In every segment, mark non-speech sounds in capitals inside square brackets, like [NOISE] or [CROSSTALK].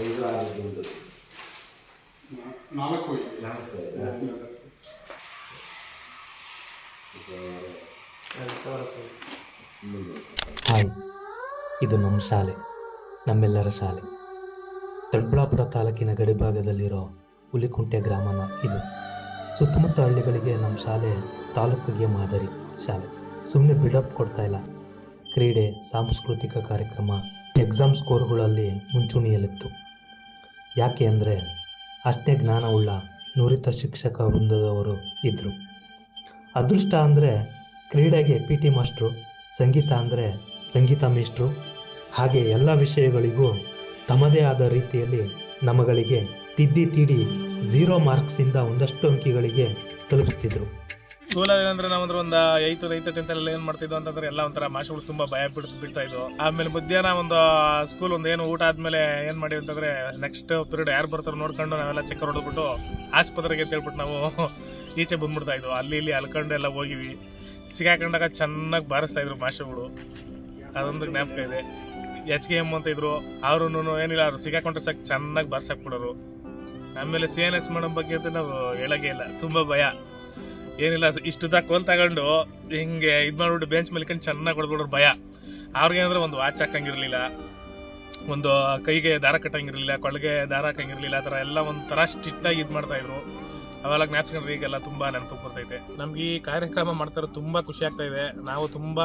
ಐದು. ಆರು ದುಡ್ಡು ನಾಲ್ಕು ಹಾಯ್ ಇದು ನಮ್ಮ ಶಾಲೆ ನಮ್ಮೆಲ್ಲರ ಶಾಲೆ. ದೊಡ್ಡಬಳ್ಳಾಪುರ ತಾಲೂಕಿನ ಗಡಿಭಾಗದಲ್ಲಿರೋ ಹುಲಿಕುಂಟೆ ಗ್ರಾಮನ ಇದು. ಸುತ್ತಮುತ್ತ ಹಳ್ಳಿಗಳಿಗೆ ನಮ್ಮ ಶಾಲೆ ತಾಲೂಕಿಗೆ ಮಾದರಿ ಶಾಲೆ. ಸುಮ್ಮನೆ ಬಿಡಪ್ ಕೊಡ್ತಾ ಇಲ್ಲ. ಕ್ರೀಡೆ ಸಾಂಸ್ಕೃತಿಕ ಕಾರ್ಯಕ್ರಮ ಎಕ್ಸಾಮ್ ಸ್ಕೋರ್ಗಳಲ್ಲಿ ಮುಂಚೂಣಿಯಲ್ಲಿತ್ತು. ಯಾಕೆ ಅಂದರೆ ಅಷ್ಟೇ ಜ್ಞಾನವುಳ್ಳ ನುರಿತ ಶಿಕ್ಷಕ ವೃಂದದವರು ಇದ್ದರು ಅದೃಷ್ಟ ಅಂದರೆ ಕ್ರೀಡೆಗೆ ಪಿ ಟಿ ಮಾಸ್ಟ್ರು ಸಂಗೀತ ಅಂದರೆ ಸಂಗೀತ ಮೇಷ್ಟ್ರು. ಹಾಗೆ ಎಲ್ಲ ವಿಷಯಗಳಿಗೂ ತಮ್ಮದೇ ಆದ ರೀತಿಯಲ್ಲಿ ನಮಗಳಿಗೆ ತಿದ್ದಿ ತೀಡಿ ಝೀರೋ ಮಾರ್ಕ್ಸಿಂದ ಒಂದಷ್ಟು ಅಂಕಿಗಳಿಗೆ ತಲುಪಿಸ್ತಿದ್ರು ಸ್ಕೂಲಲ್ಲಿ ಏನಂದ್ರೆ ನಾವಂದ್ರೆ ಒಂದು ಐದು ಟೆಂತ್ ಅಲ್ಲಿ ಏನ್ ಮಾಡ್ತಿದ್ವು ಅಂತಂದ್ರೆ ಎಲ್ಲ ಒಂಥರ ಮಾಸ್ಟರ್ಗಳು ತುಂಬಾ ಭಯ ಬಿಡ್ತು ಬಿಡ್ತಾ ಇದ್ವು. ಆಮೇಲೆ ಮಧ್ಯಾಹ್ನ ಒಂದು ಸ್ಕೂಲ್ ಒಂದು ಏನು ಊಟ ಆದ್ಮೇಲೆ ಏನ್ ಮಾಡಿ ಅಂತಂದ್ರೆ ನೆಕ್ಸ್ಟ್ ಪೀರಿಯಡ್ ಯಾರು ಬರ್ತಾರೋ ನೋಡ್ಕೊಂಡು ನಾವೆಲ್ಲ ಚೆಕ್ ಹೊಡೆದ್ಬಿಟ್ಟು ಆಸ್ಪತ್ರೆಗೆ ಹೇಳ್ಬಿಟ್ಟು ನಾವು [LAUGHS] ಈಚೆ ಬಂದ್ಬಿಡ್ತಾ ಇದ್ವು. ಅಲ್ಲಿ, ಇಲ್ಲಿ ಅಲ್ಕೊಂಡು ಎಲ್ಲ ಹೋಗಿವಿ. ಸಿಗಾಕೊಂಡಾಗ ಚೆನ್ನಾಗಿ ಬಾರಿಸ್ತಾ ಇದ್ರು ಮಾಸ್ಟರ್ಗಳು ಅದೊಂದು ಜ್ಞಾಪಕ ಇದೆ. ಎಚ್ ಕೆ ಎಂ ಅಂತ ಇದ್ರು. ಅವರು ಏನಿಲ್ಲ, ಅವ್ರು ಸಿಗಾಕೊಂಡ್ರೆ ಸಾಕು, ಚೆನ್ನಾಗಿ ಬಾರ್ಸಾಕ್ಬಿಡೋರು. ಆಮೇಲೆ ಸಿ ಎನ್ ಎಸ್ ಮೇಡಮ್ ಬಗ್ಗೆ ಅಂತ ನಾವು ಹೇಳಗೆ ಇಲ್ಲ. ತುಂಬಾ ಭಯ. ಏನಿಲ್ಲ ಇಷ್ಟು ಕೋಲ್ ತಗೊಂಡು ಹಿಂಗೆ ಇದು ಮಾಡ್ಬಿಟ್ಟು ಬೆಂಚ್ ಮೇಲೆ ಚೆನ್ನಾಗಿ ಹೊಡೆದ್ಬಿಡೋರು ಭಯ. ಅವ್ರಿಗೇನಂದ್ರೆ ಒಂದು ವಾಚ್ ಹಾಕಂಗಿರ್ಲಿಲ್ಲ, ಒಂದು ಕೈಗೆ ದಾರ ಕಟ್ಟಂಗಿರಲಿಲ್ಲ, ಕೊಳಗೆ ದಾರ ಹಾಕಂಗಿರ್ಲಿಲ್ಲ, ಆ ಥರ ಎಲ್ಲ ಒಂಥರ ಸ್ಟ್ರಿಕ್ಟಾಗಿ ಇದು ಮಾಡ್ತಾ ಇದ್ರು. ಅವೆಲ್ಲ ಜ್ಞಾಪಿಸ್ಕೊಂಡ್ರೆ ಈಗೆಲ್ಲ ತುಂಬ ನೆನಪು ಬರ್ತೈತೆ ನಮ್ಗೆ ಈ ಕಾರ್ಯಕ್ರಮ ಮಾಡ್ತಾರೆ ತುಂಬ ಖುಷಿ ಆಗ್ತಾ ಇದೆ. ನಾವು ತುಂಬ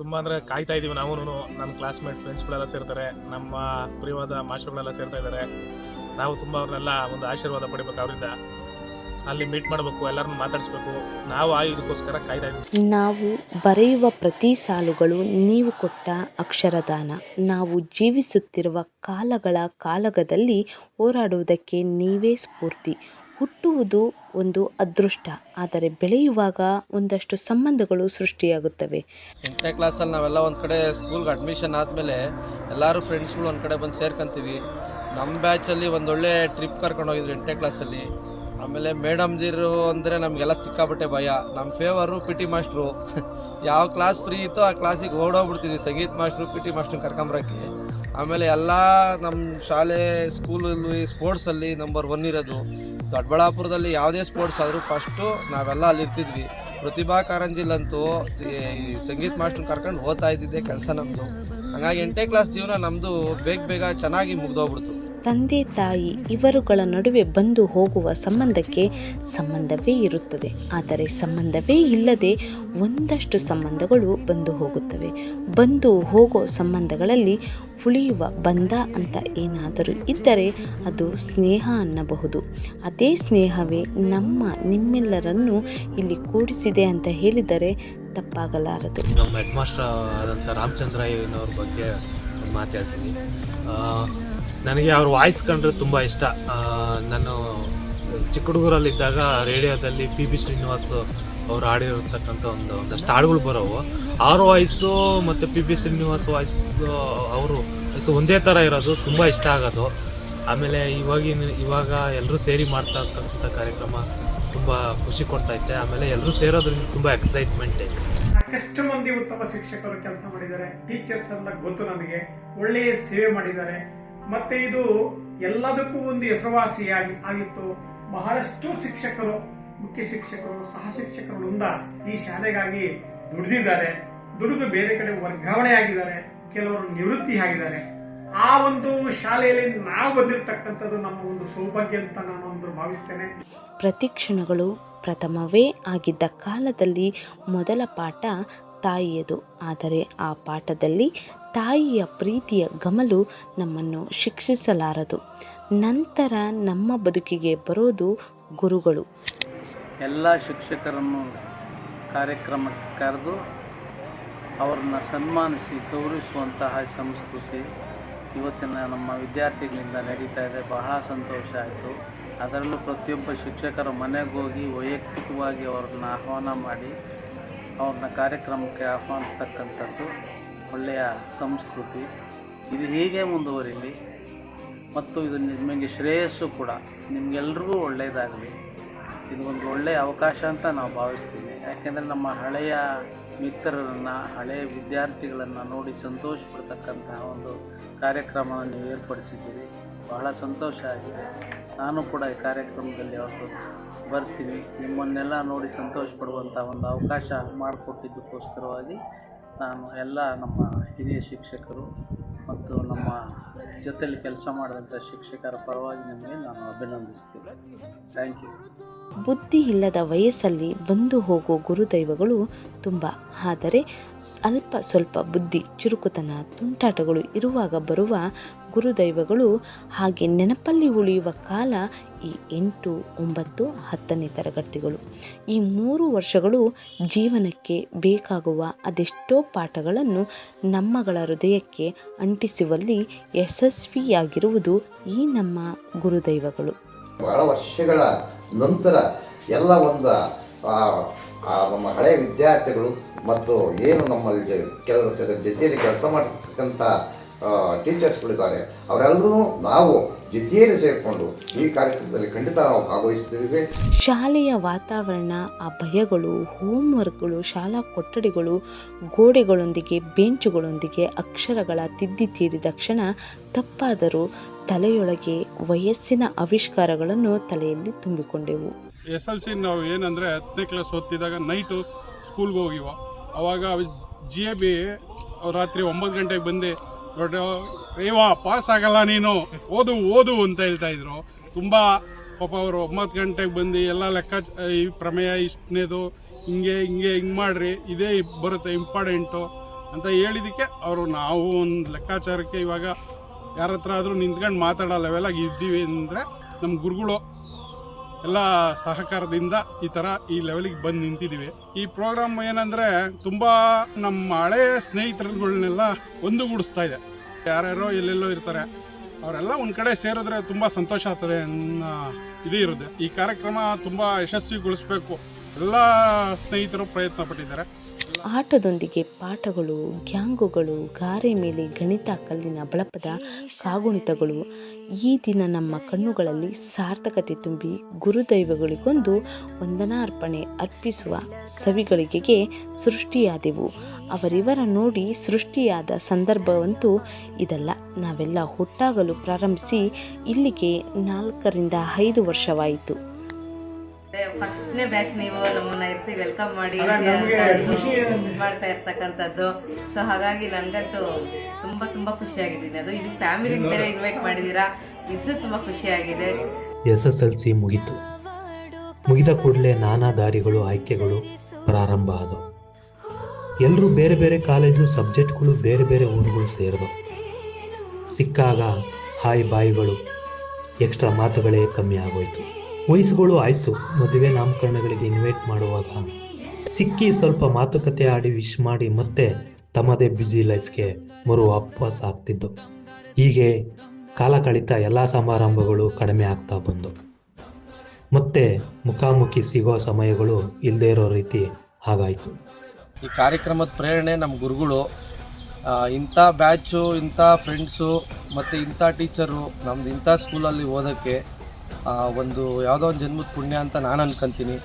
ತುಂಬ ಅಂದರೆ ಕಾಯ್ತಾ ಇದೀವಿ ನಾವು ನಮ್ಮ ಕ್ಲಾಸ್ಮೇಟ್ ಫ್ರೆಂಡ್ಸ್ಗಳೆಲ್ಲ ಸೇರ್ತಾರೆ. ನಮ್ಮ ಪ್ರಿಯವಾದ ಮಾಸ್ಟರ್ಗಳೆಲ್ಲ ಸೇರ್ತಾ ಇದ್ದಾರೆ ನಾವು ತುಂಬ ಅವ್ರನ್ನೆಲ್ಲ ಒಂದು ಆಶೀರ್ವಾದ ಪಡಿಬೇಕು ಅವರಿಂದ. ಅಲ್ಲಿ ಮೀಟ್ ಮಾಡಬೇಕು ಎಲ್ಲರನ್ನು ಮಾತಾಡಿಸ್ಬೇಕು. ನಾವು ಆ ಇದಕ್ಕೋಸ್ಕರ ಕಾಯ್ತಾ ಇದ್ದೀವಿ ನಾವು ಬರೆಯುವ ಪ್ರತಿ ಸಾಲುಗಳು ನೀವು ಕೊಟ್ಟ ಅಕ್ಷರದಾನ ನಾವು ಜೀವಿಸುತ್ತಿರುವ ಕಾಲಗಳ ಕಾಲಗದಲ್ಲಿ ಹೋರಾಡುವುದಕ್ಕೆ ನೀವೇ ಸ್ಫೂರ್ತಿ. ಹುಟ್ಟುವುದು ಒಂದು ಅದೃಷ್ಟ ಆದರೆ ಬೆಳೆಯುವಾಗ ಒಂದಷ್ಟು ಸಂಬಂಧಗಳು ಸೃಷ್ಟಿಯಾಗುತ್ತವೆ. ಎಂಟನೇ ಕ್ಲಾಸಲ್ಲಿ ನಾವೆಲ್ಲ ಒಂದು ಕಡೆ ಸ್ಕೂಲ್ಗೆ ಅಡ್ಮಿಷನ್ ಆದಮೇಲೆ ಎಲ್ಲರೂ ಫ್ರೆಂಡ್ಸ್ಗಳು ಒಂದು ಕಡೆ ಬಂದು ಸೇರ್ಕೊಂತೀವಿ. ನಮ್ಮ ಬ್ಯಾಚಲ್ಲಿ ಒಂದೊಳ್ಳೆ ಟ್ರಿಪ್ ಕರ್ಕೊಂಡು ಹೋಗಿದ್ರು ಎಂಟನೇ ಕ್ಲಾಸಲ್ಲಿ ಆಮೇಲೆ ಮೇಡಮ್ಜಿರು ಅಂದರೆ ನಮಗೆಲ್ಲ ಸಿಕ್ಕಾಪಟ್ಟೆ ಭಯ. ನಮ್ಮ ಫೇವರು ಪಿ ಟಿ ಮಾಸ್ಟ್ರು ಯಾವ ಕ್ಲಾಸ್ ಫ್ರೀ ಇತ್ತೋ ಆ ಕ್ಲಾಸಿಗೆ ಓಡೋಗ್ಬಿಡ್ತಿದ್ವಿ ಸಂಗೀತ ಮಾಸ್ಟ್ರು ಪಿ ಟಿ ಮಾಸ್ಟ್ರು ಕರ್ಕೊಂಬರಕ್ಕೆ. ಆಮೇಲೆ ಎಲ್ಲ ನಮ್ಮ ಶಾಲೆ ಸ್ಕೂಲಲ್ಲಿ ಸ್ಪೋರ್ಟ್ಸಲ್ಲಿ ನಂಬರ್ ಒನ್ ಇರೋದು. ದೊಡ್ಡಬಳ್ಳಾಪುರದಲ್ಲಿ ಯಾವುದೇ ಸ್ಪೋರ್ಟ್ಸ್ ಆದರೂ ಫಸ್ಟು ನಾವೆಲ್ಲ ಅಲ್ಲಿ ಇರ್ತಿದ್ವಿ ಪ್ರತಿಭಾ ಕಾರಂಜಿಲಂತೂ ಈ ಸಂಗೀತ ಮಾಸ್ಟ್ರನ್ನ ಕರ್ಕೊಂಡು ಓದ್ತಾ ಇದ್ದಿದ್ದೆ ಕೆಲಸ ನಮ್ಮದು ಹಂಗಾಗಿ ಎಂಟನೇ ಕ್ಲಾಸ್ ಜೀವನ ನಮ್ಮದು ಬೇಗ ಬೇಗ ಚೆನ್ನಾಗಿ ಮುಗ್ದೋಗ್ಬಿಡ್ತು. ತಂದೆ ತಾಯಿ ಇವರುಗಳ ನಡುವೆ ಬಂದು ಹೋಗುವ ಸಂಬಂಧಕ್ಕೆ ಸಂಬಂಧವೇ ಇರುತ್ತದೆ. ಆದರೆ ಸಂಬಂಧವೇ ಇಲ್ಲದೆ ಒಂದಷ್ಟು ಸಂಬಂಧಗಳು ಬಂದು ಹೋಗುತ್ತವೆ. ಬಂದು ಹೋಗೋ ಸಂಬಂಧಗಳಲ್ಲಿ ಉಳಿಯುವ ಬಂಧ ಅಂತ ಏನಾದರೂ ಇದ್ದರೆ ಅದು ಸ್ನೇಹ ಅನ್ನಬಹುದು. ಅದೇ ಸ್ನೇಹವೇ ನಮ್ಮ ನಿಮ್ಮೆಲ್ಲರನ್ನು ಇಲ್ಲಿ ಕೂಡಿಸಿದೆ ಅಂತ ಹೇಳಿದರೆ ತಪ್ಪಾಗಲಾರದು. ನಮ್ಮ ಹೆಡ್ ಮಾಸ್ಟರ್ ಆದಂಥ ರಾಮಚಂದ್ರ ಬಗ್ಗೆ ಮಾತಾಡ್ತೀನಿ ನನಗೆ ಅವ್ರ ವಾಯ್ಸ್ ಕಂಡ್ರೆ ತುಂಬ ಇಷ್ಟ. ನಾನು ಚಿಕ್ಕ ಹುಡುಗರಲ್ಲಿದ್ದಾಗ ರೇಡಿಯೋದಲ್ಲಿ ಪಿ ಬಿ ಶ್ರೀನಿವಾಸ್ ಅವ್ರು ಹಾಡಿರತಕ್ಕಂಥ ಒಂದು, ಒಂದಷ್ಟು ಹಾಡುಗಳು ಬರೋವು. ಅವ್ರ ವಾಯ್ಸು ಮತ್ತು ಪಿ ಬಿ ಶ್ರೀನಿವಾಸ್ ವಾಯ್ಸ್, ಅವರು ವಾಯ್ಸು ಒಂದೇ ಥರ ಇರೋದು, ತುಂಬ ಇಷ್ಟ ಆಗೋದು. ಆಮೇಲೆ ಇವಾಗಿನ, ಇವಾಗ ಎಲ್ಲರೂ ಸೇರಿ ಮಾಡ್ತಾ ಇರ್ತಕ್ಕಂಥ ಕಾರ್ಯಕ್ರಮ ತುಂಬ ಖುಷಿ ಕೊಡ್ತೈತೆ ಆಮೇಲೆ ಎಲ್ಲರೂ ಸೇರೋದ್ರಿಂದ ತುಂಬ ಎಕ್ಸೈಟ್ಮೆಂಟ್ ಐತೆ ಸಾಕಷ್ಟು ಮಂದಿ ಉತ್ತಮ ಶಿಕ್ಷಕರು ಕೆಲಸ ಮಾಡಿದ್ದಾರೆ. ಟೀಚರ್ಸ್ ಎಲ್ಲ ಗೊತ್ತು ನಮಗೆ. ಒಳ್ಳೆಯ ಸೇವೆ ಮಾಡಿದ್ದಾರೆ. ಮತ್ತೆ ಇದು ಎಲ್ಲದಕ್ಕೂ ಒಂದು ಹೆಸರುವಾಸಿಯಾಗಿ ಆಗಿತ್ತು. ಬಹಳಷ್ಟು ಶಿಕ್ಷಕರು, ಮುಖ್ಯ ಶಿಕ್ಷಕರು, ಸಹ ಶಿಕ್ಷಕರುಂದ ಈ ಶಾಲೆಗಾಗಿ ದುಡಿದಿದ್ದಾರೆ. ದುಡಿದು ಬೇರೆ ಕಡೆ ವರ್ಗಾವಣೆ ಆಗಿದ್ದಾರೆ. ಕೆಲವರು ನಿವೃತ್ತಿ ಆಗಿದ್ದಾರೆ. ಆ ಒಂದು ಶಾಲೆಯಲ್ಲಿ ನಾವು ಬಂದಿರತಕ್ಕಂಥದ್ದು ನಮ್ಮ ಒಂದು ಸೌಭಾಗ್ಯ ಅಂತ ನಾನು ಒಂದು ಭಾವಿಸ್ತೇನೆ. ಪ್ರತಿ ಪ್ರಥಮವೇ ಆಗಿದ್ದ ಕಾಲದಲ್ಲಿ ಮೊದಲ ಪಾಠ ತಾಯಿಯದು. ಆದರೆ ಆ ಪಾಠದಲ್ಲಿ ತಾಯಿಯ ಪ್ರೀತಿಯ ಗಮಲು ನಮ್ಮನ್ನು ಶಿಕ್ಷಿಸಲಾರದು. ನಂತರ ನಮ್ಮ ಬದುಕಿಗೆ ಬರೋದು ಗುರುಗಳು. ಎಲ್ಲ ಶಿಕ್ಷಕರನ್ನು ಕಾರ್ಯಕ್ರಮಕ್ಕೆ ಕರೆದು ಅವರನ್ನು ಸನ್ಮಾನಿಸಿ, ಗೌರವಿಸುವಂತಹ ಸಂಸ್ಕೃತಿ ಇವತ್ತಿನ ನಮ್ಮ ವಿದ್ಯಾರ್ಥಿಗಳಿಂದ ನಡೀತಾ ಇದೆ. ಬಹಳ ಸಂತೋಷ ಆಯಿತು. ಅದರಲ್ಲೂ ಪ್ರತಿಯೊಬ್ಬ ಶಿಕ್ಷಕರ ಮನೆಗೆ ಹೋಗಿ ವೈಯಕ್ತಿಕವಾಗಿ ಅವ್ರನ್ನ ಆಹ್ವಾನ ಮಾಡಿ ಅವ್ರನ್ನ ಕಾರ್ಯಕ್ರಮಕ್ಕೆ ಆಹ್ವಾನಿಸ್ತಕ್ಕಂಥದ್ದು ಒಳ್ಳೆಯ ಸಂಸ್ಕೃತಿ. ಇದು ಹೀಗೆ ಮುಂದುವರಿಲಿ ಮತ್ತು ಇದು ನಿಮಗೆ ಶ್ರೇಯಸ್ಸು ಕೂಡ. ನಿಮಗೆಲ್ರಿಗೂ ಒಳ್ಳೆಯದಾಗಲಿ. ಇದು ಒಂದು ಒಳ್ಳೆಯ ಅವಕಾಶ ಅಂತ ನಾವು ಭಾವಿಸ್ತೀವಿ. ಯಾಕೆಂದರೆ ನಮ್ಮ ಹಳೆಯ ಮಿತ್ರರನ್ನು, ಹಳೆಯ ವಿದ್ಯಾರ್ಥಿಗಳನ್ನು ನೋಡಿ ಸಂತೋಷ ಪಡ್ತಕ್ಕಂತಹ ಒಂದು ಕಾರ್ಯಕ್ರಮವನ್ನು ನೀವು ಏರ್ಪಡಿಸಿದ್ದೀರಿ. ಬಹಳ ಸಂತೋಷ ಆಗಿದೆ. ನಾನು ಕೂಡ ಈ ಕಾರ್ಯಕ್ರಮದಲ್ಲಿ ಅವತ್ತು ಬರ್ತೀನಿ ನಿಮ್ಮನ್ನೆಲ್ಲ ನೋಡಿ ಸಂತೋಷ ಪಡುವಂಥ ಒಂದು ಅವಕಾಶ ಮಾಡಿಕೊಟ್ಟಿದ್ದಕ್ಕೋಸ್ಕರವಾಗಿ ನಾನು ಎಲ್ಲ ನಮ್ಮ ಹಿರಿಯ ಶಿಕ್ಷಕರು ಮತ್ತು ನಮ್ಮ ಜೊತೆಯಲ್ಲಿ ಕೆಲಸ ಮಾಡಿದಂಥ ಶಿಕ್ಷಕರ ಪರವಾಗಿ ನಿಮಗೆ ನಾನು ಅಭಿನಂದಿಸ್ತೀನಿ. ಥ್ಯಾಂಕ್ ಯು ಬುದ್ಧಿ ಇಲ್ಲದ ವಯಸ್ಸಲ್ಲಿ ಬಂದು ಹೋಗೋ ಗುರುದೈವಗಳು ತುಂಬ. ಆದರೆ ಅಲ್ಪ ಸ್ವಲ್ಪ ಬುದ್ಧಿ, ಚುರುಕುತನ, ತುಂಟಾಟಗಳು ಇರುವಾಗ ಬರುವ ಗುರುದೈವಗಳು ಹಾಗೆ ನೆನಪಲ್ಲಿ ಉಳಿಯುವ ಕಾಲ ಈ ಎಂಟು, ಒಂಬತ್ತು, ಹತ್ತನೇ ತರಗತಿಗಳು. ಈ ಮೂರು ವರ್ಷಗಳು ಜೀವನಕ್ಕೆ ಬೇಕಾಗುವ ಅದೆಷ್ಟೋ ಪಾಠಗಳನ್ನು ನಮ್ಮಗಳ ಹೃದಯಕ್ಕೆ ಅಂಟಿಸುವಲ್ಲಿ ಯಶಸ್ವಿಯಾಗಿರುವುದು ಈ ನಮ್ಮ ಗುರುದೈವಗಳು. ಬಹಳ ವರ್ಷಗಳ ನಂತರ ಎಲ್ಲ ಒಂದು ನಮ್ಮ ಹಳೆ ವಿದ್ಯಾರ್ಥಿಗಳು ಮತ್ತು ಏನು ನಮ್ಮಲ್ಲಿ ಕೆಲ ಜೊತೆ- ಜೊತೆಯಲ್ಲಿ ಕೆಲಸ ಮಾಡಿರ್ತಕ್ಕಂಥ ಟೀಚರ್ಸ್ಗಳಿದ್ದಾರೆ ಅವರೆಲ್ಲರೂ ನಾವು ಜೊತೆಯಲ್ಲಿ ಸೇರಿಕೊಂಡು ಈ ಕಾರ್ಯಕ್ರಮದಲ್ಲಿ ಖಂಡಿತ ನಾವು ಭಾಗವಹಿಸುತ್ತೇವೆ. ಶಾಲೆಯ ವಾತಾವರಣ ಆ ಭಯಗಳು ಹೋಮ್ವರ್ಕ್ಗಳು ಶಾಲಾ ಕೊಠಡಿಗಳು ಗೋಡೆಗಳೊಂದಿಗೆ ಬೆಂಚುಗಳೊಂದಿಗೆ ಅಕ್ಷರಗಳ ತಿದ್ದಿ ತೀರಿದ ಕ್ಷಣ ತಪ್ಪಾದರೂ ತಲೆಯೊಳಗೆ ವಯಸ್ಸಿನ ಆವಿಷ್ಕಾರಗಳನ್ನು ತಲೆಯಲ್ಲಿ ತುಂಬಿಕೊಂಡೆವು. ಎಸ್ ಎಲ್ ಸಿ ನಾವು ಏನಂದರೆ ಹತ್ತನೇ ಕ್ಲಾಸ್ ಓದ್ತಿದ್ದಾಗ ನೈಟು ಸ್ಕೂಲ್ಗೆ ಹೋಗಿವ. ಅವಾಗ ಜಿ ಎ ಬಿ ರಾತ್ರಿ ಒಂಬತ್ತು ಗಂಟೆಗೆ ಬಂದು. ದೊಡ್ಡ ಏವಾ ಪಾಸ್ ಆಗಲ್ಲ ನೀನು. ಓದು ಓದು ಅಂತ ಹೇಳ್ತಾ ಇದ್ರು. ತುಂಬ ಪಾಪ ಅವರು ಒಂಬತ್ತು ಗಂಟೆಗೆ ಬಂದು ಎಲ್ಲ ಲೆಕ್ಕ, ಈ ಪ್ರಮೇಯ ಇಷ್ಟನೇದು, ಹಿಂಗೆ ಹಿಂಗೆ ಹಿಂಗೆ ಮಾಡ್ರಿ, ಇದೇ ಬರುತ್ತೆ ಇಂಪಾರ್ಟೆಂಟು ಅಂತ ಹೇಳಿದಕ್ಕೆ ಅವರು ನಾವು ಒಂದು ಲೆಕ್ಕಾಚಾರಕ್ಕೆ ಇವಾಗ ಯಾರ ಹತ್ರ ಆದರೂ ನಿಂತ್ಕೊಂಡು ಮಾತಾಡೋ ಇದ್ದೀವಿ ಅಂದರೆ ನಮ್ಮ ಗುರುಗಳು ಎಲ್ಲ ಸಹಕಾರದಿಂದ ಈ ಥರ ಈ ಲೆವೆಲಿಗೆ ಬಂದು ನಿಂತಿದ್ದೀವಿ ಈ ಪ್ರೋಗ್ರಾಮ್ ಏನಂದರೆ ತುಂಬ ನಮ್ಮ ಹಳೆಯ ಸ್ನೇಹಿತರುಗಳನ್ನೆಲ್ಲ ಒಂದುಗೂಡಿಸ್ತಾ ಇದೆ. ಯಾರ್ಯಾರೋ ಎಲ್ಲೆಲ್ಲೋ ಇರ್ತಾರೆ. ಅವರೆಲ್ಲ ಒಂದು ಕಡೆ ಸೇರಿದ್ರೆ ತುಂಬ ಸಂತೋಷ ಆಗ್ತದೆ ಅನ್ನೋ ಇದು ಇರುತ್ತೆ. ಈ ಕಾರ್ಯಕ್ರಮ ತುಂಬ ಯಶಸ್ವಿಗೊಳಿಸ್ಬೇಕು. ಎಲ್ಲ ಸ್ನೇಹಿತರು ಪ್ರಯತ್ನ ಪಟ್ಟಿದ್ದಾರೆ. ಆಟದೊಂದಿಗೆ ಪಾಠಗಳು ಗ್ಯಾಂಗುಗಳು ಗಾರೆ ಮೇಲೆ ಗಣಿತ ಕಲ್ಲಿನ ಬಳಪದ, ಕಾಗುಣಿತಗಳು. ಈ ದಿನ ನಮ್ಮ ಕಣ್ಣುಗಳಲ್ಲಿ ಸಾರ್ಥಕತೆ ತುಂಬಿ ಗುರುದೈವಗಳಿಗೊಂದು ವಂದನಾರ್ಪಣೆ ಅರ್ಪಿಸುವ ಸವಿಗಳಿಗೆಗೆ ಸೃಷ್ಟಿಯಾದೆವು. ಅವರಿವರ ನೋಡಿ ಸೃಷ್ಟಿಯಾದ ಸಂದರ್ಭವಂತೂ ಇದಲ್ಲ. ನಾವೆಲ್ಲ ಹುಟ್ಟಾಗಲು ಪ್ರಾರಂಭಿಸಿ ಇಲ್ಲಿಗೆ ನಾಲ್ಕರಿಂದ ಐದು ವರ್ಷವಾಯಿತು. ಫಸ್ಟ್ನೇ ಬ್ಯಾಚ್ ನೀವು ನಮ್ಮನ್ನ ಇರ್ತೀವಿ ವೆಲ್ಕಮ್ ಮಾಡಿ ಅಲ್ಲ, ನಮ್ಗೆ ಖುಷಿ ಮಾಡ್ತಾ ಇರ್ತಕ್ಕಂಥದ್ದು. ಸೊ ಹಾಗಾಗಿ ನನ್ಗಂತೂ ತುಂಬ ತುಂಬ ಖುಷಿಯಾಗಿದ್ದೀನಿ. ಅದು ಇದು ಫ್ಯಾಮಿಲಿ ಬೇರೆ ಇನ್ವೈಟ್ ಮಾಡಿದೀರಾ? ಇದು ತುಂಬಾ ಖುಷಿಯಾಗಿದೆ. ಎಸ್ ಎಸ್ ಎಲ್ ಸಿ ಮುಗೀತು. ಮುಗಿದ ಕೂಡಲೇ ನಾನಾ ದಾರಿಗಳು ಆಯ್ಕೆಗಳು ಪ್ರಾರಂಭ ಆದವು. ಎಲ್ಲರೂ ಬೇರೆ ಬೇರೆ ಕಾಲೇಜು ಸಬ್ಜೆಕ್ಟ್ಗಳು ಬೇರೆ ಬೇರೆ ಊರುಗಳು ಸೇರಿದವು. ಸಿಕ್ಕಾಗ ಹಾಯ್ ಬಾಯ್ಗಳು ಎಕ್ಸ್ಟ್ರಾ ಮಾತುಗಳೇ ಕಮ್ಮಿ ಆಗೋಯ್ತು. ವಯಸ್ಸುಗಳು ಆಯಿತು. ಮದುವೆ ನಾಮಕರಣಗಳಿಗೆ ಇನ್ವೈಟ್ ಮಾಡುವಾಗ. ಸಿಕ್ಕಿ ಸ್ವಲ್ಪ ಮಾತುಕತೆ ಆಡಿ ವಿಶ್ ಮಾಡಿ ಮತ್ತೆ ತಮ್ಮದೇ ಬ್ಯುಸಿ ಲೈಫ್ಗೆ ಮರು ವಾಪಸ್ ಆಗ್ತಿದ್ದು. ಹೀಗೆ ಕಾಲ ಕಳಿತ ಎಲ್ಲ ಸಮಾರಂಭಗಳು ಕಡಿಮೆ ಆಗ್ತಾ ಬಂದು. ಮತ್ತೆ ಮುಖಾಮುಖಿ ಸಿಗೋ ಸಮಯಗಳು ಇಲ್ಲದೇ ಇರೋ ರೀತಿ ಹಾಗಾಯಿತು. ಈ ಕಾರ್ಯಕ್ರಮದ ಪ್ರೇರಣೆ ನಮ್ಮ ಗುರುಗಳು. ಇಂಥ ಬ್ಯಾಚು ಇಂಥ ಫ್ರೆಂಡ್ಸು ಮತ್ತು ಇಂಥ ಟೀಚರು ನಮ್ದು ಇಂಥ ಸ್ಕೂಲಲ್ಲಿ ಓದೋಕ್ಕೆ ಒಂದು ಯಾವುದೋ ಒಂದು ಜನ್ಮದ ಪುಣ್ಯ ಅಂತ ನಾನು ಅನ್ಕೊಂತೀನಿ.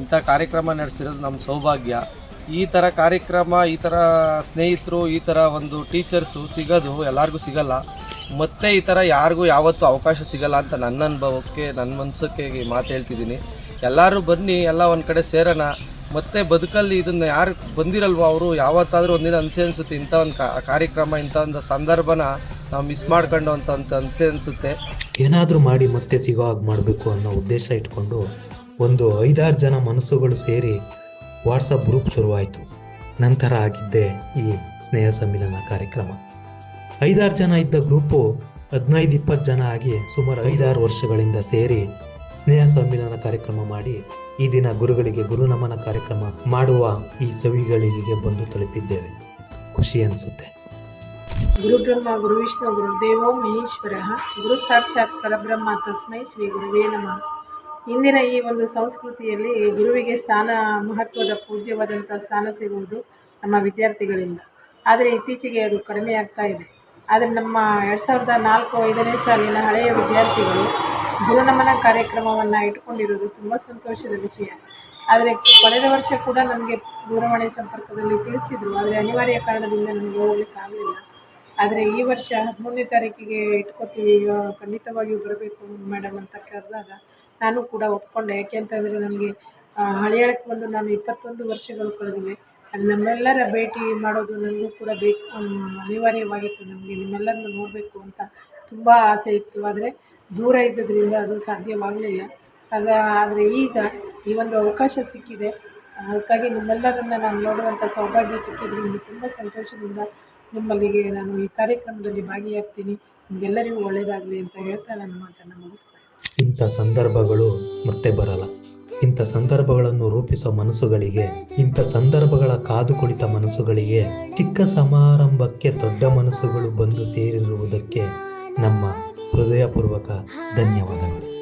ಇಂಥ ಕಾರ್ಯಕ್ರಮ ನಡೆಸಿರೋದು ನಮ್ಮ ಸೌಭಾಗ್ಯ. ಈ ಥರ ಕಾರ್ಯಕ್ರಮ, ಈ ಥರ ಸ್ನೇಹಿತರು, ಈ ಥರ ಒಂದು ಟೀಚರ್ಸು ಸಿಗೋದು ಎಲ್ಲರಿಗೂ ಸಿಗಲ್ಲ. ಮತ್ತೆ ಈ ಥರ ಯಾರಿಗೂ ಯಾವತ್ತೂ ಅವಕಾಶ ಸಿಗಲ್ಲ ಅಂತ ನನ್ನ ಅನುಭವಕ್ಕೆ ನನ್ನ ಮನಸ್ಸಕ್ಕೆ ಮಾತು ಹೇಳ್ತಿದ್ದೀನಿ. ಎಲ್ಲರೂ ಬನ್ನಿ, ಎಲ್ಲ ಒಂದು ಕಡೆ ಸೇರೋಣ. ಮತ್ತೆ ಬದುಕಲ್ಲಿ ಇದನ್ನು ಯಾರು ಬಂದಿರಲ್ವೋ ಅವರು, ಯಾವತ್ತಾದರೂ ಒಂದಿನ ಅನಿಸಿ ಅನಿಸುತ್ತೆ ಇಂಥ ಒಂದು ಕಾರ್ಯಕ್ರಮ, ಇಂಥ ಒಂದು ಸಂದರ್ಭನ. ನಾವು ಮಿಸ್ ಮಾಡ್ಕೊಂಡು ಅಂತ ಅಂತ ಅನ್ಸೆ ಅನ್ಸುತ್ತೆ. ಏನಾದರೂ ಮಾಡಿ ಮತ್ತೆ ಸಿಗೋ ಹಾಗೆ ಮಾಡಬೇಕು ಅನ್ನೋ ಉದ್ದೇಶ ಇಟ್ಕೊಂಡು ಒಂದು ಐದಾರು ಜನ ಮನಸ್ಸುಗಳು ಸೇರಿ ವಾಟ್ಸಪ್ ಗ್ರೂಪ್ ಶುರುವಾಯಿತು. ನಂತರ ಆಗಿದ್ದೆ ಈ ಸ್ನೇಹ ಸಮ್ಮಿಲನ ಕಾರ್ಯಕ್ರಮ. ಐದಾರು ಜನ ಇದ್ದ ಗ್ರೂಪು ಹದಿನೈದು ಇಪ್ಪತ್ತು ಜನ ಆಗಿ ಸುಮಾರು ಐದಾರು ವರ್ಷಗಳಿಂದ ಸೇರಿ ಸ್ನೇಹ ಸಮ್ಮಿಲನ ಕಾರ್ಯಕ್ರಮ ಮಾಡಿ ಈ ದಿನ ಗುರುಗಳಿಗೆ ಗುರುನಮನ ಕಾರ್ಯಕ್ರಮ ಮಾಡುವ ಈ ಸವಿಗಳಿಗೆ ಬಂದು ತಲುಪಿದ್ದೇವೆ. ಖುಷಿ ಅನಿಸುತ್ತೆ. ಗುರುಬ್ರಹ್ಮ ಗುರುವಿಷ್ಣು ಗುರುದೇವೋ ಮಹೇಶ್ವರ. ಗುರು ಸಾಕ್ಷಾತ್ ಪರಬ್ರಹ್ಮ ತಸ್ಮೈ ಶ್ರೀ ಗುರುವೇ ನಮಃ. ಇಂದಿನ ಈ ಒಂದು ಸಂಸ್ಕೃತಿಯಲ್ಲಿ ಗುರುವಿಗೆ ಸ್ಥಾನ, ಮಹತ್ವದ, ಪೂಜ್ಯವಾದಂಥ ಸ್ಥಾನ ಸಿಗುವುದು ನಮ್ಮ ವಿದ್ಯಾರ್ಥಿಗಳಿಂದ. ಆದರೆ ಇತ್ತೀಚೆಗೆ ಅದು ಕಡಿಮೆ ಆಗ್ತಾ ಇದೆ. ಆದರೆ ನಮ್ಮ ಎರಡು ಸಾವಿರದ ನಾಲ್ಕು ಐದನೇ ಸಾಲಿನ ಹಳೆಯ ವಿದ್ಯಾರ್ಥಿಗಳು ಗುರುನಮನ ಕಾರ್ಯಕ್ರಮವನ್ನು ಇಟ್ಕೊಂಡಿರೋದು ತುಂಬ ಸಂತೋಷದ ವಿಷಯ. ಆದರೆ ಕಳೆದ ವರ್ಷ ಕೂಡ ನಮಗೆ ದೂರವಾಣಿ ಸಂಪರ್ಕದಲ್ಲಿ ತಿಳಿಸಿದರು. ಆದರೆ ಅನಿವಾರ್ಯ ಕಾರಣದಿಂದ ನಮಗೆ ಹೋಗ್ಲಿಕ್ಕಾಗಲಿಲ್ಲ ಆದರೆ ಈ ವರ್ಷ ಹದಿಮೂರನೇ ತಾರೀಕಿಗೆ ಇಟ್ಕೋತೀವಿ ಖಂಡಿತವಾಗಿಯೂ ಬರಬೇಕು ಮೇಡಮ್ ಅಂತ ಕರೆದಾಗ ನಾನು ಕೂಡ ಒಪ್ಕೊಂಡೆ. ಯಾಕೆಂತಂದರೆ ನನಗೆ ಹಳೆಯಳಕ್ಕೆ ಬಂದು ನಾನು ಇಪ್ಪತ್ತೊಂದು ವರ್ಷಗಳು ಕಳೆದಿವೆ. ನಮ್ಮೆಲ್ಲರ ಭೇಟಿ ಮಾಡೋದು ನನಗೂ ಕೂಡ ಬೇಕು ಅನಿವಾರ್ಯವಾಗಿತ್ತು ನಮಗೆ. ನಿಮ್ಮೆಲ್ಲರನ್ನು ನೋಡಬೇಕು ಅಂತ ತುಂಬ ಆಸೆ ಇತ್ತು. ಆದರೆ ದೂರ ಇದ್ದದ್ರಿಂದ ಅದು ಸಾಧ್ಯವಾಗಲಿಲ್ಲ. ಆಗ, ಆದರೆ ಈಗ ಈ ಒಂದು ಅವಕಾಶ ಸಿಕ್ಕಿದೆ. ಅದಕ್ಕಾಗಿ ನಿಮ್ಮೆಲ್ಲರನ್ನ ನಾನು ನೋಡುವಂಥ ಸೌಭಾಗ್ಯ ಸಿಕ್ಕಿದ್ರಿಂದ ತುಂಬ ಸಂತೋಷದಿಂದ ನಿಮ್ಮಲ್ಲಿಗೆ ನಾನು ಈ ಕಾರ್ಯಕ್ರಮದಲ್ಲಿ ಭಾಗಿಯಾಗ್ತೀನಿ. ನಿಮಗೆಲ್ಲರಿಗೂ ಒಳ್ಳೆಯದಾಗಲಿ ಅಂತ ಹೇಳ್ತಾ ನನ್ನ ಮಾತನ್ನು ಮುಗಿಸ್ತಾ. ಇಂಥ ಸಂದರ್ಭಗಳು ಮತ್ತೆ ಬರಲ್ಲ. ಇಂಥ ಸಂದರ್ಭಗಳನ್ನು ರೂಪಿಸುವ ಮನಸ್ಸುಗಳಿಗೆ, ಇಂಥ ಸಂದರ್ಭಗಳ ಕಾದು ಕುಳಿತ ಮನಸ್ಸುಗಳಿಗೆ ಚಿಕ್ಕ ಸಮಾರಂಭಕ್ಕೆ ದೊಡ್ಡ ಮನಸ್ಸುಗಳು ಬಂದು ಸೇರಿರುವುದಕ್ಕೆ ನಮ್ಮ ಹೃದಯಪೂರ್ವಕ ಧನ್ಯವಾದಗಳು.